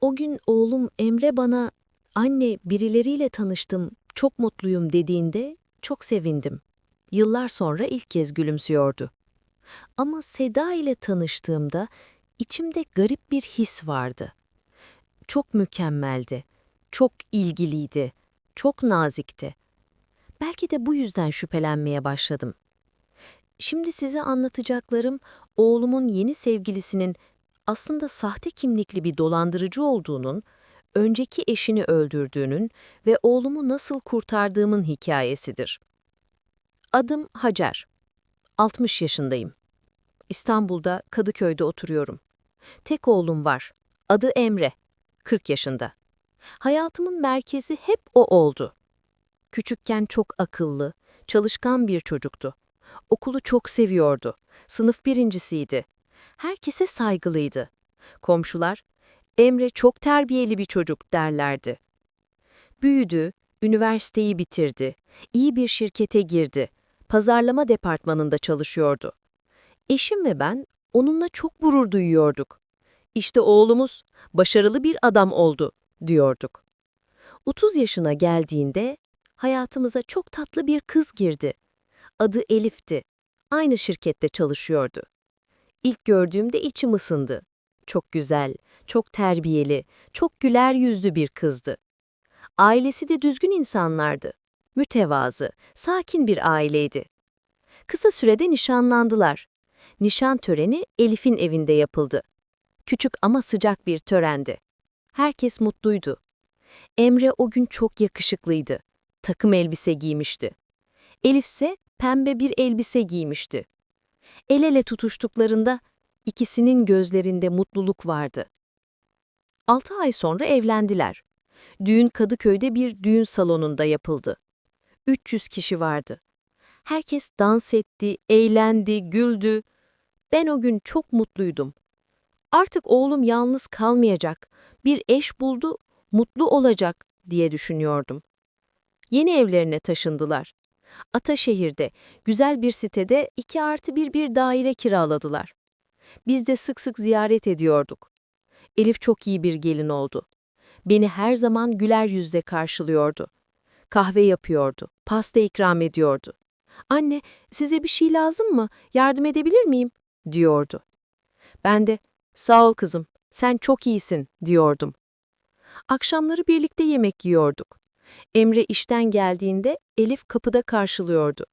O gün oğlum Emre bana anne birileriyle tanıştım, çok mutluyum dediğinde çok sevindim. Yıllar sonra ilk kez gülümsüyordu. Ama Seda ile tanıştığımda içimde garip bir his vardı. Çok mükemmeldi, çok ilgiliydi, çok nazikti. Belki de bu yüzden şüphelenmeye başladım. Şimdi size anlatacaklarım oğlumun yeni sevgilisinin aslında sahte kimlikli bir dolandırıcı olduğunun, önceki eşini öldürdüğünün ve oğlumu nasıl kurtardığımın hikayesidir. Adım Hacer. 60 yaşındayım. İstanbul'da Kadıköy'de oturuyorum. Tek oğlum var. Adı Emre. 40 yaşında. Hayatımın merkezi hep o oldu. Küçükken çok akıllı, çalışkan bir çocuktu. Okulu çok seviyordu. Sınıf birincisiydi. Herkese saygılıydı. Komşular, Emre çok terbiyeli bir çocuk derlerdi. Büyüdü, üniversiteyi bitirdi, iyi bir şirkete girdi, pazarlama departmanında çalışıyordu. Eşim ve ben onunla çok gurur duyuyorduk. İşte oğlumuz başarılı bir adam oldu, diyorduk. 30 yaşına geldiğinde hayatımıza çok tatlı bir kız girdi. Adı Elif'ti. Aynı şirkette çalışıyordu. İlk gördüğümde içim ısındı. Çok güzel, çok terbiyeli, çok güler yüzlü bir kızdı. Ailesi de düzgün insanlardı. Mütevazı, sakin bir aileydi. Kısa sürede nişanlandılar. Nişan töreni Elif'in evinde yapıldı. Küçük ama sıcak bir törendi. Herkes mutluydu. Emre o gün çok yakışıklıydı. Takım elbise giymişti. Elif ise pembe bir elbise giymişti. El ele tutuştuklarında ikisinin gözlerinde mutluluk vardı. Altı ay sonra evlendiler. Düğün Kadıköy'de bir düğün salonunda yapıldı. 300 kişi vardı. Herkes dans etti, eğlendi, güldü. Ben o gün çok mutluydum. Artık oğlum yalnız kalmayacak, bir eş buldu, mutlu olacak diye düşünüyordum. Yeni evlerine taşındılar. Ataşehir'de, güzel bir sitede 2 artı bir bir daire kiraladılar. Biz de sık sık ziyaret ediyorduk. Elif çok iyi bir gelin oldu. Beni her zaman güler yüzle karşılıyordu. Kahve yapıyordu, pasta ikram ediyordu. Anne, size bir şey lazım mı? Yardım edebilir miyim? diyordu. Ben de, sağ ol kızım, sen çok iyisin, diyordum. Akşamları birlikte yemek yiyorduk. Emre işten geldiğinde Elif kapıda karşılıyordu.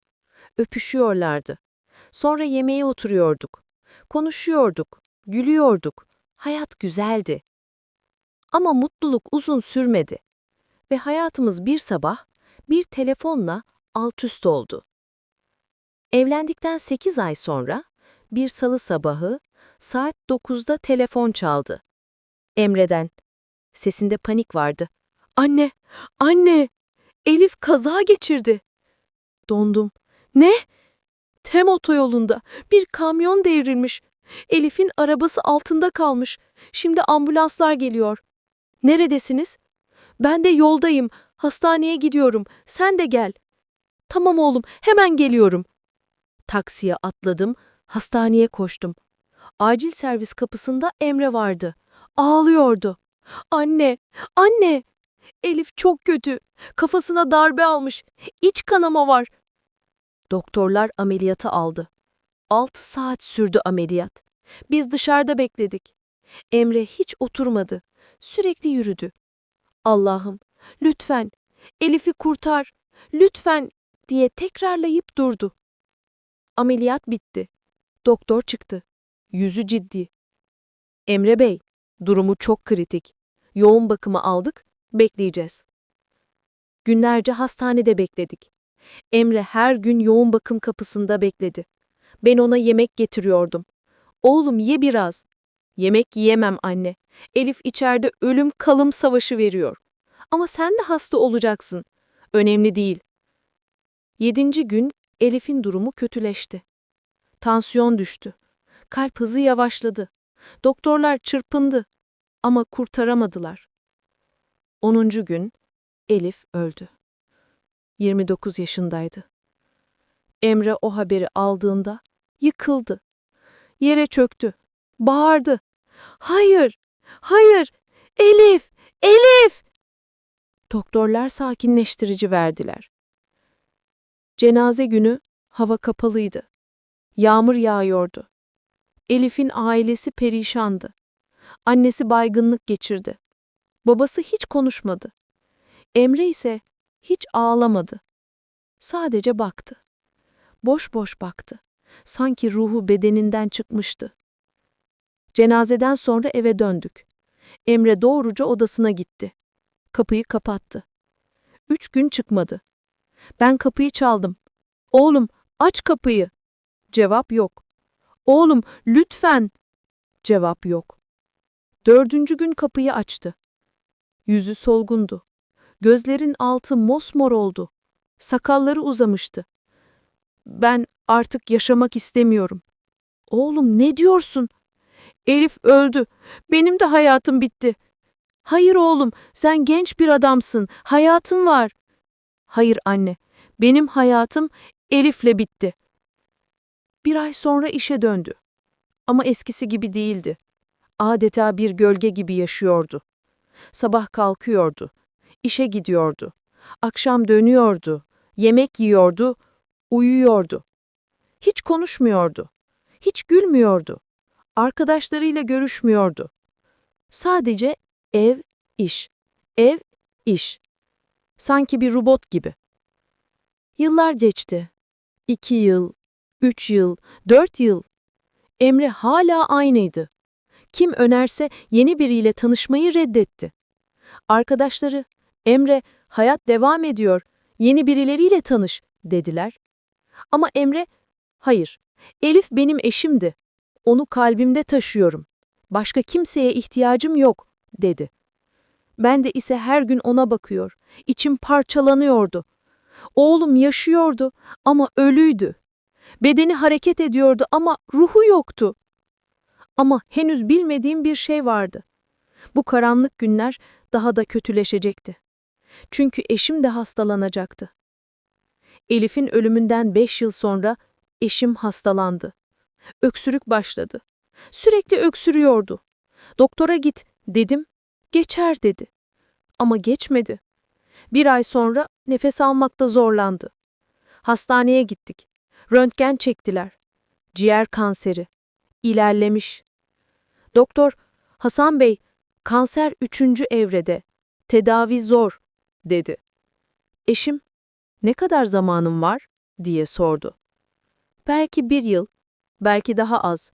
Öpüşüyorlardı. Sonra yemeğe oturuyorduk. Konuşuyorduk, gülüyorduk. Hayat güzeldi. Ama mutluluk uzun sürmedi. Ve hayatımız bir sabah bir telefonla alt üst oldu. Evlendikten 8 ay sonra bir salı sabahı saat 9'da telefon çaldı. Emre'den. Sesinde panik vardı. Anne, anne, Elif kaza geçirdi. Dondum. Ne? Tem otoyolunda bir kamyon devrilmiş. Elif'in arabası altında kalmış. Şimdi ambulanslar geliyor. Neredesiniz? Ben de yoldayım. Hastaneye gidiyorum. Sen de gel. Tamam oğlum, hemen geliyorum. Taksiye atladım, hastaneye koştum. Acil servis kapısında Emre vardı. Ağlıyordu. Anne, anne! Elif çok kötü. Kafasına darbe almış. İç kanama var. Doktorlar ameliyatı aldı. 6 saat sürdü ameliyat. Biz dışarıda bekledik. Emre hiç oturmadı. Sürekli yürüdü. Allah'ım, lütfen, Elif'i kurtar, lütfen diye tekrarlayıp durdu. Ameliyat bitti. Doktor çıktı. Yüzü ciddi. Emre Bey, durumu çok kritik. Yoğun bakıma aldık, bekleyeceğiz. Günlerce hastanede bekledik. Emre her gün yoğun bakım kapısında bekledi. Ben ona yemek getiriyordum. Oğlum ye biraz. Yemek yiyemem anne. Elif içeride ölüm kalım savaşı veriyor. Ama sen de hasta olacaksın. Önemli değil. Yedinci gün Elif'in durumu kötüleşti. Tansiyon düştü. Kalp hızı yavaşladı. Doktorlar çırpındı ama kurtaramadılar. 10. gün Elif öldü. 29 yaşındaydı. Emre o haberi aldığında yıkıldı. Yere çöktü. Bağırdı. Hayır, hayır, Elif! Elif! Doktorlar sakinleştirici verdiler. Cenaze günü hava kapalıydı. Yağmur yağıyordu. Elif'in ailesi perişandı. Annesi baygınlık geçirdi. Babası hiç konuşmadı. Emre ise hiç ağlamadı. Sadece baktı. Boş boş baktı. Sanki ruhu bedeninden çıkmıştı. Cenazeden sonra eve döndük. Emre doğruca odasına gitti. Kapıyı kapattı. Üç gün çıkmadı. Ben kapıyı çaldım. Oğlum aç kapıyı. Cevap yok. Oğlum lütfen. Cevap yok. Dördüncü gün kapıyı açtı. Yüzü solgundu. Gözlerin altı mosmor oldu. Sakalları uzamıştı. Ben artık yaşamak istemiyorum. Oğlum ne diyorsun? Elif öldü. Benim de hayatım bitti. Hayır oğlum, sen genç bir adamsın. Hayatın var. Hayır anne, benim hayatım Elif'le bitti. Bir ay sonra işe döndü. Ama eskisi gibi değildi. Adeta bir gölge gibi yaşıyordu. Sabah kalkıyordu. işe gidiyordu. Akşam dönüyordu. Yemek yiyordu. Uyuyordu. Hiç konuşmuyordu. Hiç gülmüyordu. Arkadaşlarıyla görüşmüyordu. Sadece ev, iş. Ev, iş. Sanki bir robot gibi. Yıllar geçti. İki yıl, üç yıl, dört yıl. Emre hala aynıydı. Kim önerse yeni biriyle tanışmayı reddetti. Arkadaşları, Emre, hayat devam ediyor, yeni birileriyle tanış, dediler. Ama Emre, hayır, Elif benim eşimdi. Onu kalbimde taşıyorum. Başka kimseye ihtiyacım yok, dedi. Ben de ise her gün ona bakıyor. İçim parçalanıyordu. Oğlum yaşıyordu ama ölüydü. Bedeni hareket ediyordu ama ruhu yoktu. Ama henüz bilmediğim bir şey vardı. Bu karanlık günler daha da kötüleşecekti. Çünkü eşim de hastalanacaktı. Elif'in ölümünden beş yıl sonra eşim hastalandı. Öksürük başladı. Sürekli öksürüyordu. Doktora git dedim, geçer dedi. Ama geçmedi. Bir ay sonra nefes almakta zorlandı. Hastaneye gittik. Röntgen çektiler. Ciğer kanseri. İlerlemiş. Doktor, Hasan Bey, kanser üçüncü evrede. Tedavi zor, dedi. Eşim, ne kadar zamanım var, diye sordu. Belki bir yıl, belki daha az.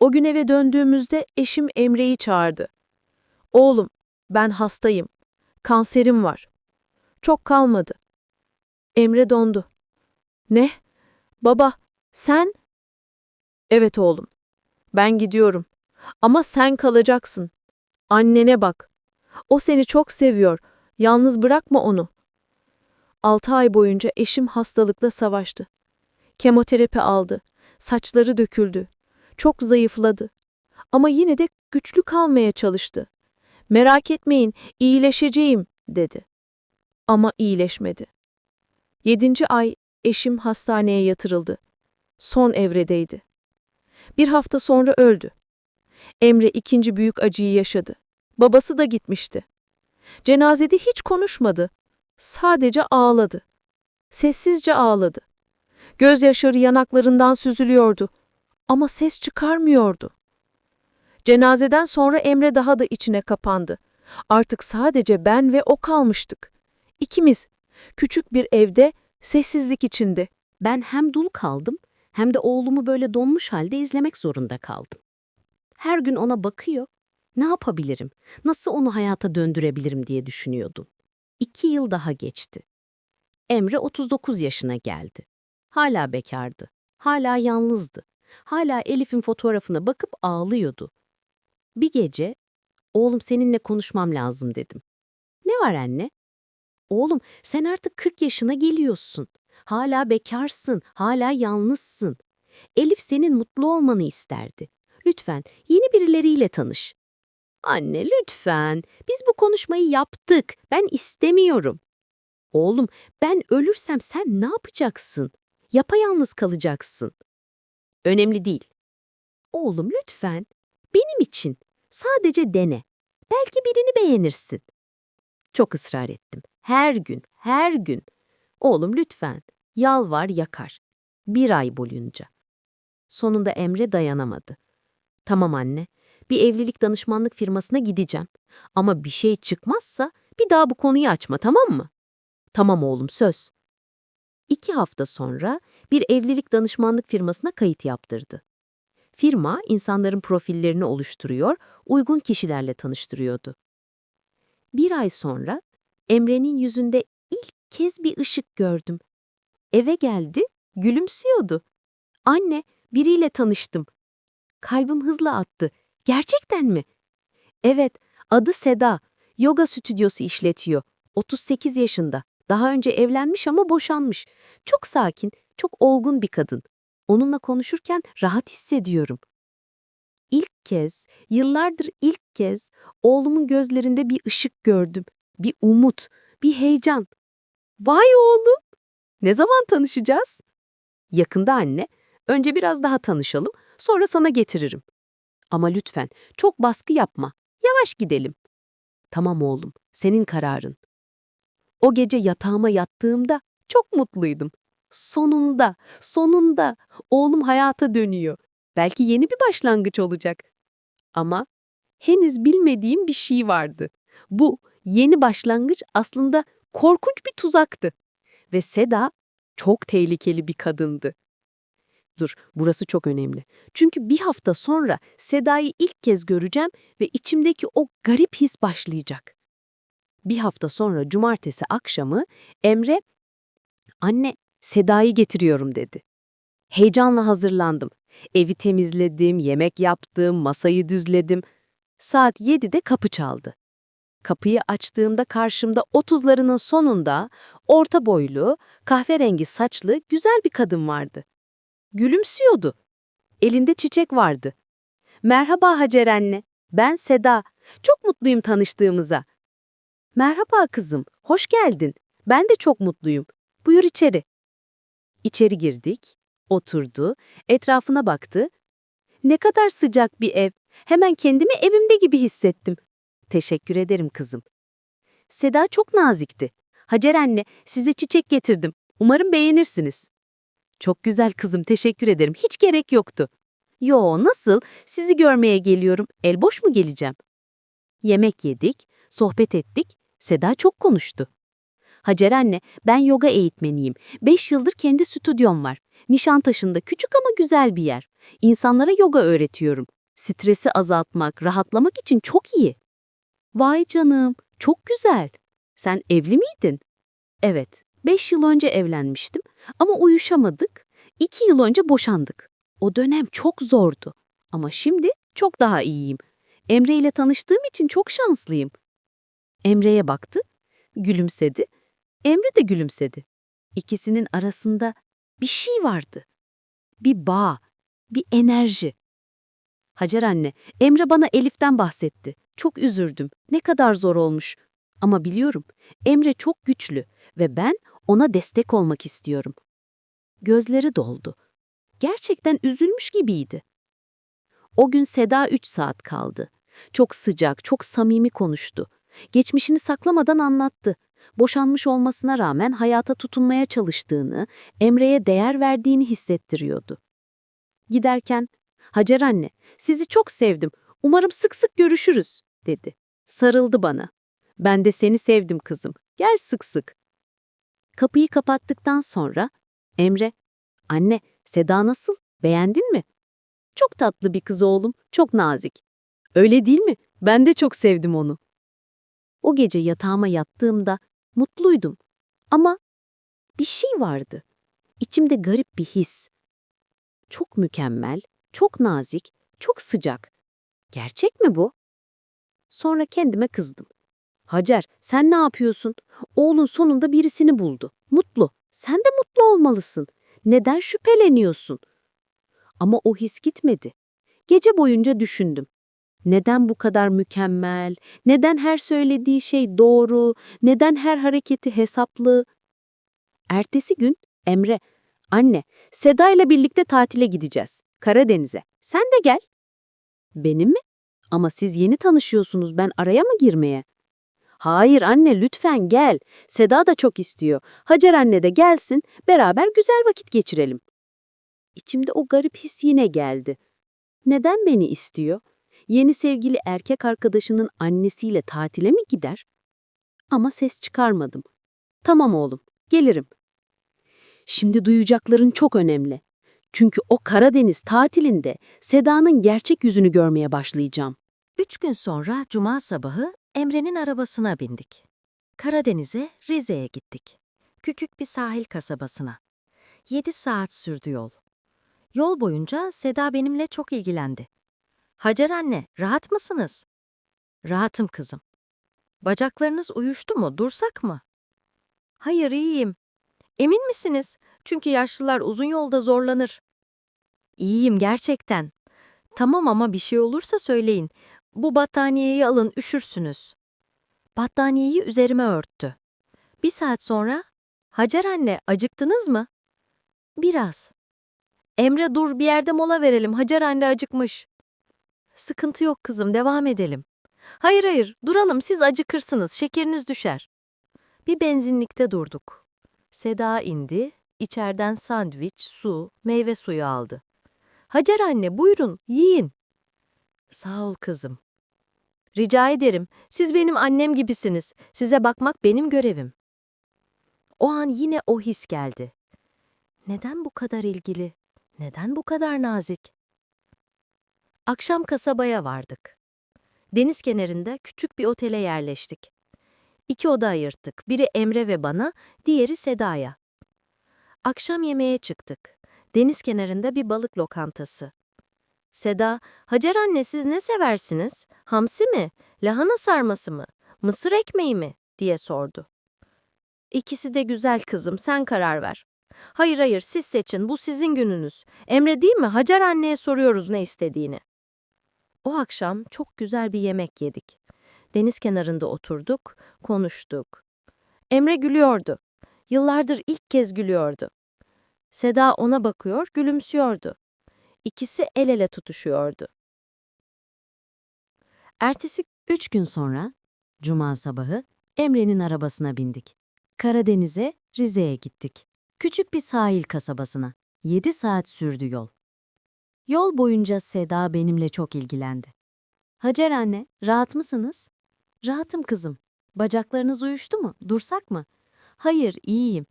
O gün eve döndüğümüzde eşim Emre'yi çağırdı. Oğlum, ben hastayım. Kanserim var. Çok kalmadı. Emre dondu. Ne? Baba, sen? Evet oğlum. Ben gidiyorum. Ama sen kalacaksın. Annene bak. O seni çok seviyor. Yalnız bırakma onu. Altı ay boyunca eşim hastalıkla savaştı. Kemoterapi aldı. Saçları döküldü. Çok zayıfladı. Ama yine de güçlü kalmaya çalıştı. Merak etmeyin, iyileşeceğim, dedi. Ama iyileşmedi. Yedinci ay eşim hastaneye yatırıldı. Son evredeydi. Bir hafta sonra öldü. Emre ikinci büyük acıyı yaşadı. Babası da gitmişti. Cenazede hiç konuşmadı. Sadece ağladı. Sessizce ağladı. Gözyaşları yanaklarından süzülüyordu. Ama ses çıkarmıyordu. Cenazeden sonra Emre daha da içine kapandı. Artık sadece ben ve o kalmıştık. İkimiz, küçük bir evde, sessizlik içinde. Ben hem dul kaldım hem de oğlumu böyle donmuş halde izlemek zorunda kaldım. Her gün ona bakıyor, ne yapabilirim, nasıl onu hayata döndürebilirim diye düşünüyordum. İki yıl daha geçti. Emre 39 yaşına geldi. Hala bekardı, hala yalnızdı. Hala Elif'in fotoğrafına bakıp ağlıyordu. Bir gece, oğlum seninle konuşmam lazım dedim. Ne var anne? Oğlum sen artık 40 yaşına geliyorsun. Hala bekarsın, hala yalnızsın. Elif senin mutlu olmanı isterdi. Lütfen yeni birileriyle tanış. Anne lütfen, biz bu konuşmayı yaptık. Ben istemiyorum. Oğlum ben ölürsem sen ne yapacaksın? Yapayalnız kalacaksın. Önemli değil. Oğlum lütfen, benim için sadece dene. Belki birini beğenirsin. Çok ısrar ettim. Her gün, her gün. Oğlum lütfen, yalvar yakar. Bir ay boyunca. Sonunda Emre dayanamadı. Tamam anne, bir evlilik danışmanlık firmasına gideceğim. Ama bir şey çıkmazsa bir daha bu konuyu açma tamam mı? Tamam oğlum söz. İki hafta sonra bir evlilik danışmanlık firmasına kayıt yaptırdı. Firma insanların profillerini oluşturuyor, uygun kişilerle tanıştırıyordu. Bir ay sonra Emre'nin yüzünde ilk kez bir ışık gördüm. Eve geldi, gülümsüyordu. Anne, biriyle tanıştım. Kalbim hızla attı. Gerçekten mi? Evet, adı Seda. Yoga stüdyosu işletiyor. 38 yaşında. Daha önce evlenmiş ama boşanmış. Çok sakin, çok olgun bir kadın. Onunla konuşurken rahat hissediyorum. İlk kez, yıllardır ilk kez oğlumun gözlerinde bir ışık gördüm. Bir umut, bir heyecan. Vay oğlum! Ne zaman tanışacağız? Yakında anne. Önce biraz daha tanışalım, sonra sana getiririm. Ama lütfen çok baskı yapma. Yavaş gidelim. Tamam oğlum, senin kararın. O gece yatağıma yattığımda çok mutluydum. Sonunda, sonunda oğlum hayata dönüyor. Belki yeni bir başlangıç olacak. Ama henüz bilmediğim bir şey vardı. Bu yeni başlangıç aslında korkunç bir tuzaktı. Ve Seda çok tehlikeli bir kadındı. Dur, burası çok önemli. Çünkü bir hafta sonra Seda'yı ilk kez göreceğim ve içimdeki o garip his başlayacak. Bir hafta sonra cumartesi akşamı Emre, anne Seda'yı getiriyorum dedi. Heyecanla hazırlandım. Evi temizledim, yemek yaptım, masayı düzledim. Saat 7'de kapı çaldı. Kapıyı açtığımda karşımda otuzlarının sonunda orta boylu, kahverengi saçlı güzel bir kadın vardı. Gülümsüyordu. Elinde çiçek vardı. Merhaba Hacer anne, ben Seda. Çok mutluyum tanıştığımıza. Merhaba kızım, hoş geldin. Ben de çok mutluyum. Buyur içeri. İçeri girdik, oturdu, etrafına baktı. Ne kadar sıcak bir ev. Hemen kendimi evimde gibi hissettim. Teşekkür ederim kızım. Seda çok nazikti. Hacer anne, size çiçek getirdim. Umarım beğenirsiniz. Çok güzel kızım, teşekkür ederim. Hiç gerek yoktu. Yo, nasıl? Sizi görmeye geliyorum. El boş mu geleceğim? Yemek yedik, sohbet ettik. Seda çok konuştu. Hacer anne, ben yoga eğitmeniyim. Beş yıldır kendi stüdyom var. Nişantaşı'nda küçük ama güzel bir yer. İnsanlara yoga öğretiyorum. Stresi azaltmak, rahatlamak için çok iyi. Vay canım, çok güzel. Sen evli miydin? Evet, beş yıl önce evlenmiştim ama uyuşamadık. İki yıl önce boşandık. O dönem çok zordu. Ama şimdi çok daha iyiyim. Emre ile tanıştığım için çok şanslıyım. Emre'ye baktı, gülümsedi. Emre de gülümsedi. İkisinin arasında bir şey vardı. Bir bağ, bir enerji. Hacer anne, Emre bana Elif'ten bahsetti. Çok üzüldüm. Ne kadar zor olmuş. Ama biliyorum, Emre çok güçlü ve ben ona destek olmak istiyorum. Gözleri doldu. Gerçekten üzülmüş gibiydi. O gün Seda 3 saat kaldı. Çok sıcak, çok samimi konuştu. Geçmişini saklamadan anlattı. Boşanmış olmasına rağmen hayata tutunmaya çalıştığını, Emre'ye değer verdiğini hissettiriyordu. Giderken, Hacer anne, sizi çok sevdim. Umarım sık sık görüşürüz, dedi. Sarıldı bana. Ben de seni sevdim kızım. Gel sık sık. Kapıyı kapattıktan sonra, Emre, anne, Seda nasıl? Beğendin mi? Çok tatlı bir kız oğlum, çok nazik. Öyle değil mi? Ben de çok sevdim onu. O gece yatağıma yattığımda mutluydum. Ama bir şey vardı. İçimde garip bir his. Çok mükemmel, çok nazik, çok sıcak. Gerçek mi bu? Sonra kendime kızdım. Hacer, sen ne yapıyorsun? Oğlun sonunda birisini buldu. Mutlu. Sen de mutlu olmalısın. Neden şüpheleniyorsun? Ama o his gitmedi. Gece boyunca düşündüm. Neden bu kadar mükemmel? Neden her söylediği şey doğru? Neden her hareketi hesaplı? Ertesi gün Emre, anne, Seda ile birlikte tatile gideceğiz. Karadeniz'e. Sen de gel. Benim mi? Ama siz yeni tanışıyorsunuz, ben araya mı girmeye? Hayır anne, lütfen gel. Seda da çok istiyor. Hacer anne de gelsin, beraber güzel vakit geçirelim. İçimde o garip his yine geldi. Neden beni istiyor? Yeni sevgili erkek arkadaşının annesiyle tatile mi gider? Ama ses çıkarmadım. Tamam oğlum, gelirim. Şimdi duyacakların çok önemli. Çünkü o Karadeniz tatilinde Seda'nın gerçek yüzünü görmeye başlayacağım. Üç gün sonra cuma sabahı Emre'nin arabasına bindik. Karadeniz'e, Rize'ye gittik. Küçük bir sahil kasabasına. Yedi saat sürdü yol. Yol boyunca Seda benimle çok ilgilendi. Hacer anne, rahat mısınız? Rahatım kızım. Bacaklarınız uyuştu mu, dursak mı? Hayır, iyiyim. Emin misiniz? Çünkü yaşlılar uzun yolda zorlanır. İyiyim gerçekten. Tamam ama bir şey olursa söyleyin. Bu battaniyeyi alın, üşürsünüz. Battaniyeyi üzerime örttü. Bir saat sonra, Hacer anne, acıktınız mı? Biraz. Emre dur bir yerde mola verelim, Hacer anne acıkmış. Sıkıntı yok kızım, devam edelim. Hayır hayır, duralım, siz acıkırsınız, şekeriniz düşer. Bir benzinlikte durduk. Seda indi, içeriden sandviç, su, meyve suyu aldı. Hacer anne, buyurun, yiyin. Sağ ol kızım. Rica ederim. Siz benim annem gibisiniz. Size bakmak benim görevim. O an yine o his geldi. Neden bu kadar ilgili? Neden bu kadar nazik? Akşam kasabaya vardık. Deniz kenarında küçük bir otele yerleştik. İki oda ayırttık. Biri Emre ve bana, diğeri Seda'ya. Akşam yemeğe çıktık. Deniz kenarında bir balık lokantası. Seda, Hacer anne siz ne seversiniz? Hamsi mi? Lahana sarması mı? Mısır ekmeği mi? diye sordu. İkisi de güzel kızım, sen karar ver. Hayır hayır, siz seçin, bu sizin gününüz. Emre değil mi? Hacer anneye soruyoruz ne istediğini. O akşam çok güzel bir yemek yedik. Deniz kenarında oturduk, konuştuk. Emre gülüyordu. Yıllardır ilk kez gülüyordu. Seda ona bakıyor, gülümsüyordu. İkisi el ele tutuşuyordu. Ertesi üç gün sonra, cuma sabahı, Emre'nin arabasına bindik. Karadeniz'e, Rize'ye gittik. Küçük bir sahil kasabasına. Yedi saat sürdü yol. Yol boyunca Seda benimle çok ilgilendi. Hacer anne, rahat mısınız? Rahatım kızım. Bacaklarınız uyuştu mu? Dursak mı? Hayır, iyiyim.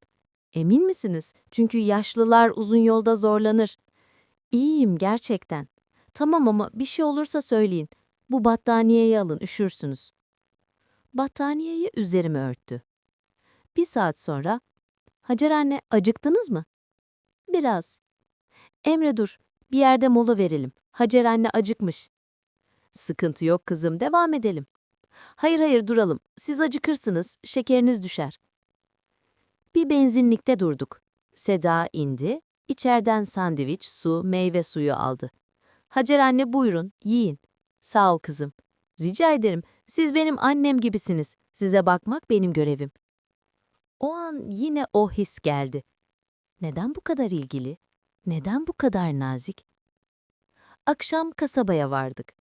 Emin misiniz? Çünkü yaşlılar uzun yolda zorlanır. İyiyim gerçekten. Tamam ama bir şey olursa söyleyin. Bu battaniyeyi alın, üşürsünüz. Battaniyeyi üzerime örttü. Bir saat sonra, Hacer anne acıktınız mı? Biraz. Emre dur, bir yerde mola verelim. Hacer anne acıkmış. Sıkıntı yok kızım, devam edelim. Hayır hayır duralım, siz acıkırsınız, şekeriniz düşer. Bir benzinlikte durduk. Seda indi, içeriden sandviç, su, meyve suyu aldı. Hacer anne buyurun, yiyin. Sağ ol kızım. Rica ederim, siz benim annem gibisiniz. Size bakmak benim görevim. O an yine o his geldi. Neden bu kadar ilgili? Neden bu kadar nazik? Akşam kasabaya vardık.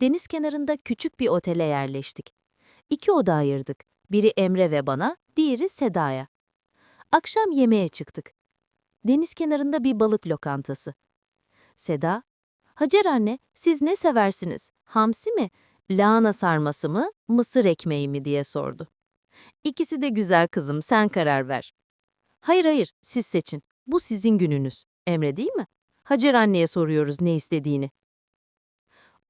Deniz kenarında küçük bir otele yerleştik. İki oda ayırdık. Biri Emre ve bana, diğeri Seda'ya. Akşam yemeğe çıktık. Deniz kenarında bir balık lokantası. Seda, Hacer anne, siz ne seversiniz? Hamsi mi, lahana sarması mı, mısır ekmeği mi diye sordu. İkisi de güzel kızım, sen karar ver. Hayır hayır, siz seçin. Bu sizin gününüz. Emre değil mi? Hacer anneye soruyoruz ne istediğini.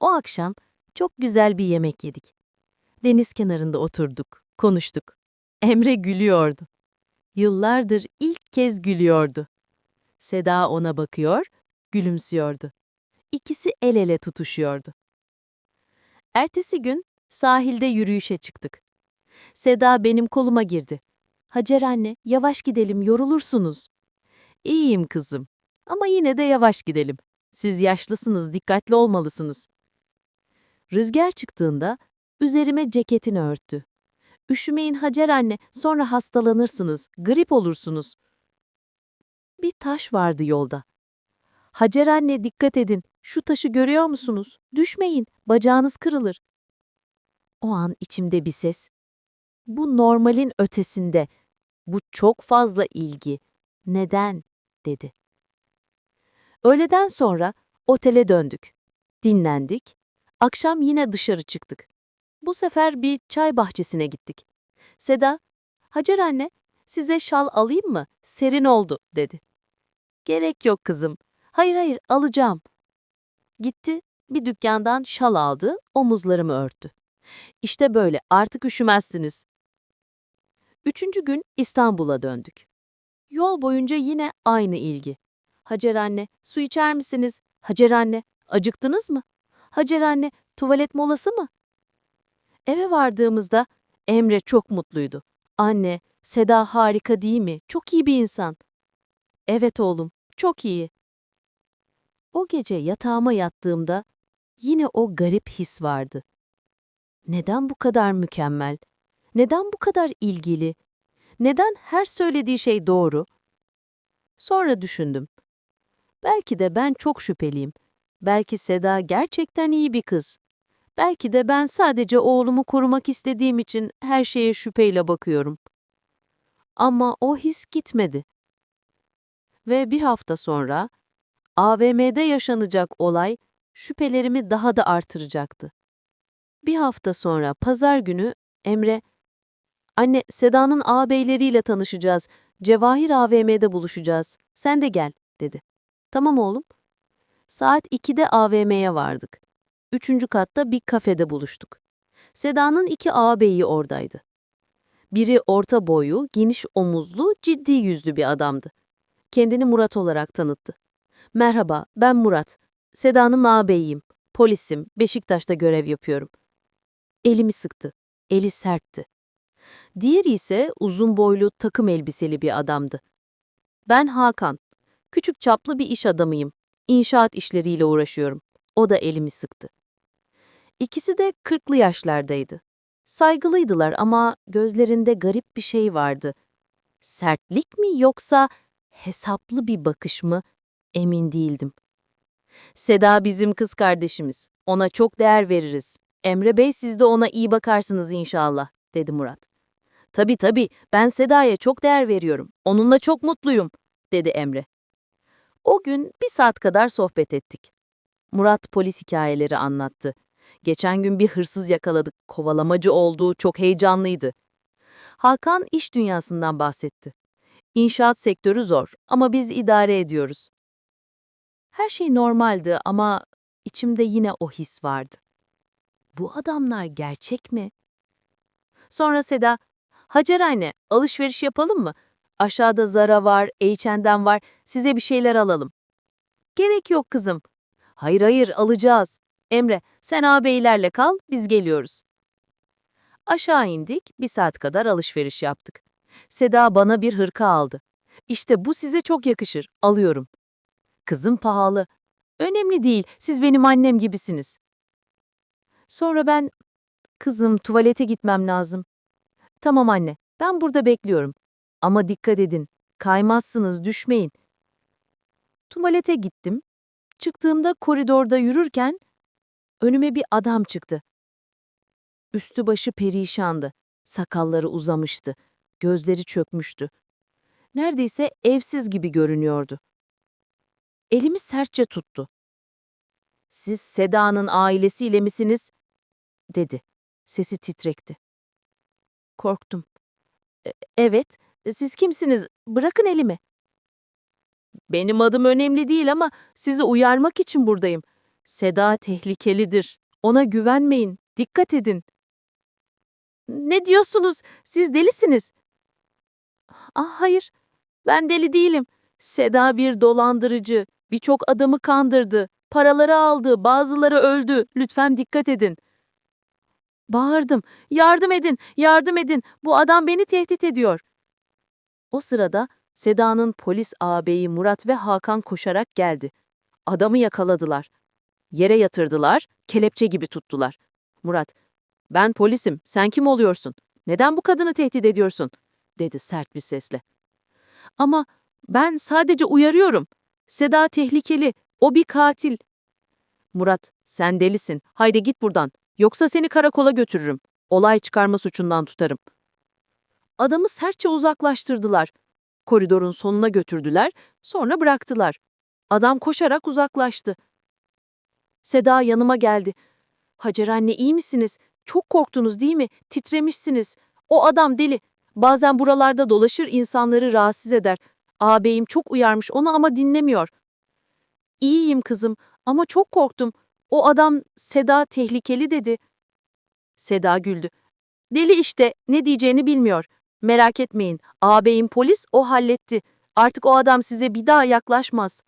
O akşam çok güzel bir yemek yedik. Deniz kenarında oturduk, konuştuk. Emre gülüyordu. Yıllardır ilk kez gülüyordu. Seda ona bakıyor, gülümsüyordu. İkisi el ele tutuşuyordu. Ertesi gün sahilde yürüyüşe çıktık. Seda benim koluma girdi. Hacer anne, yavaş gidelim, yorulursunuz. İyiyim kızım. Ama yine de yavaş gidelim. Siz yaşlısınız, dikkatli olmalısınız. Rüzgar çıktığında üzerime ceketini örttü. Üşümeyin Hacer anne, sonra hastalanırsınız, grip olursunuz. Bir taş vardı yolda. Hacer anne dikkat edin, Şu taşı görüyor musunuz? Düşmeyin, bacağınız kırılır. O an içimde bir ses. Bu normalin ötesinde. Bu çok fazla ilgi. Neden? dedi. Öğleden sonra otele döndük. Dinlendik. Akşam yine dışarı çıktık. Bu sefer bir çay bahçesine gittik. Seda, Hacer anne, size şal alayım mı? Serin oldu, dedi. Gerek yok kızım. Hayır hayır, alacağım. Gitti, bir dükkandan şal aldı, omuzlarımı örttü. İşte böyle, artık üşümezsiniz. Üçüncü gün İstanbul'a döndük. Yol boyunca yine aynı ilgi. Hacer anne, su içer misiniz? Hacer anne, acıktınız mı? Hacer anne, tuvalet molası mı? Eve vardığımızda Emre çok mutluydu. Anne, Seda harika değil mi? Çok iyi bir insan. Evet oğlum, çok iyi. O gece yatağıma yattığımda yine o garip his vardı. Neden bu kadar mükemmel? Neden bu kadar ilgili? Neden her söylediği şey doğru? Sonra düşündüm. Belki de ben çok şüpheliyim. Belki Seda gerçekten iyi bir kız. Belki de ben sadece oğlumu korumak istediğim için her şeye şüpheyle bakıyorum. Ama o his gitmedi. Ve bir hafta sonra AVM'de yaşanacak olay şüphelerimi daha da artıracaktı. Bir hafta sonra pazar günü Emre, "Anne, Seda'nın ağabeyleriyle tanışacağız. Cevahir AVM'de buluşacağız. Sen de gel." dedi. "Tamam oğlum." Saat 2'de AVM'ye vardık. Üçüncü katta bir kafede buluştuk. Seda'nın iki ağabeyi oradaydı. Biri orta boyu, geniş omuzlu, ciddi yüzlü bir adamdı. Kendini Murat olarak tanıttı. Merhaba, ben Murat. Seda'nın ağabeyiyim. Polisim, Beşiktaş'ta görev yapıyorum. Elimi sıktı. Eli sertti. Diğeri ise uzun boylu, takım elbiseli bir adamdı. Ben Hakan. Küçük çaplı bir iş adamıyım. İnşaat işleriyle uğraşıyorum. O da elimi sıktı. İkisi de kırklı yaşlardaydı. Saygılıydılar ama gözlerinde garip bir şey vardı. Sertlik mi yoksa hesaplı bir bakış mı? Emin değildim. Seda bizim kız kardeşimiz. Ona çok değer veririz. Emre Bey siz de ona iyi bakarsınız inşallah, dedi Murat. Tabii tabii, ben Seda'ya çok değer veriyorum. Onunla çok mutluyum, dedi Emre. O gün bir saat kadar sohbet ettik. Murat polis hikayeleri anlattı. Geçen gün bir hırsız yakaladık, kovalamacı olduğu çok heyecanlıydı. Hakan iş dünyasından bahsetti. İnşaat sektörü zor ama biz idare ediyoruz. Her şey normaldi ama içimde yine o his vardı. Bu adamlar gerçek mi? Sonra Seda, Hacer anne alışveriş yapalım mı? Aşağıda Zara var, H&M var, size bir şeyler alalım. Gerek yok kızım. Hayır hayır alacağız. Emre sen ağabeylerle kal, biz geliyoruz. Aşağı indik, bir saat kadar alışveriş yaptık. Seda bana bir hırka aldı. İşte bu size çok yakışır, alıyorum. Kızım pahalı. Önemli değil, siz benim annem gibisiniz. Sonra ben, kızım tuvalete gitmem lazım. Tamam anne, ben burada bekliyorum. Ama dikkat edin, kaymazsınız, düşmeyin. Tuvalete gittim. Çıktığımda koridorda yürürken önüme bir adam çıktı. Üstü başı perişandı, sakalları uzamıştı, gözleri çökmüştü. Neredeyse evsiz gibi görünüyordu. Elimi sertçe tuttu. "Siz Seda'nın ailesiyle misiniz?" dedi. Sesi titrekti. Korktum. "E- Evet, siz kimsiniz? Bırakın elimi. Benim adım önemli değil ama sizi uyarmak için buradayım. Seda tehlikelidir. Ona güvenmeyin. Dikkat edin. Ne diyorsunuz? Siz delisiniz. Ah hayır. Ben deli değilim. Seda bir dolandırıcı. Birçok adamı kandırdı. Paraları aldı. Bazıları öldü. Lütfen dikkat edin. Bağırdım. Yardım edin. Yardım edin. Bu adam beni tehdit ediyor. O sırada Seda'nın polis ağabeyi Murat ve Hakan koşarak geldi. Adamı yakaladılar. Yere yatırdılar, kelepçe gibi tuttular. Murat, ben polisim, sen kim oluyorsun? Neden bu kadını tehdit ediyorsun? Dedi sert bir sesle. Ama ben sadece uyarıyorum. Seda tehlikeli, o bir katil. Murat, sen delisin. Haydi git buradan. Yoksa seni karakola götürürüm. Olay çıkarma suçundan tutarım. Adamı sertçe uzaklaştırdılar. Koridorun sonuna götürdüler, sonra bıraktılar. Adam koşarak uzaklaştı. Seda yanıma geldi. Hacer anne iyi misiniz? Çok korktunuz değil mi? Titremişsiniz. O adam deli. Bazen buralarda dolaşır insanları rahatsız eder. Ağabeyim çok uyarmış onu ama dinlemiyor. İyiyim kızım ama çok korktum. O adam Seda tehlikeli dedi. Seda güldü. Deli işte ne diyeceğini bilmiyor. Merak etmeyin ağabeyim polis o halletti. Artık o adam size bir daha yaklaşmaz.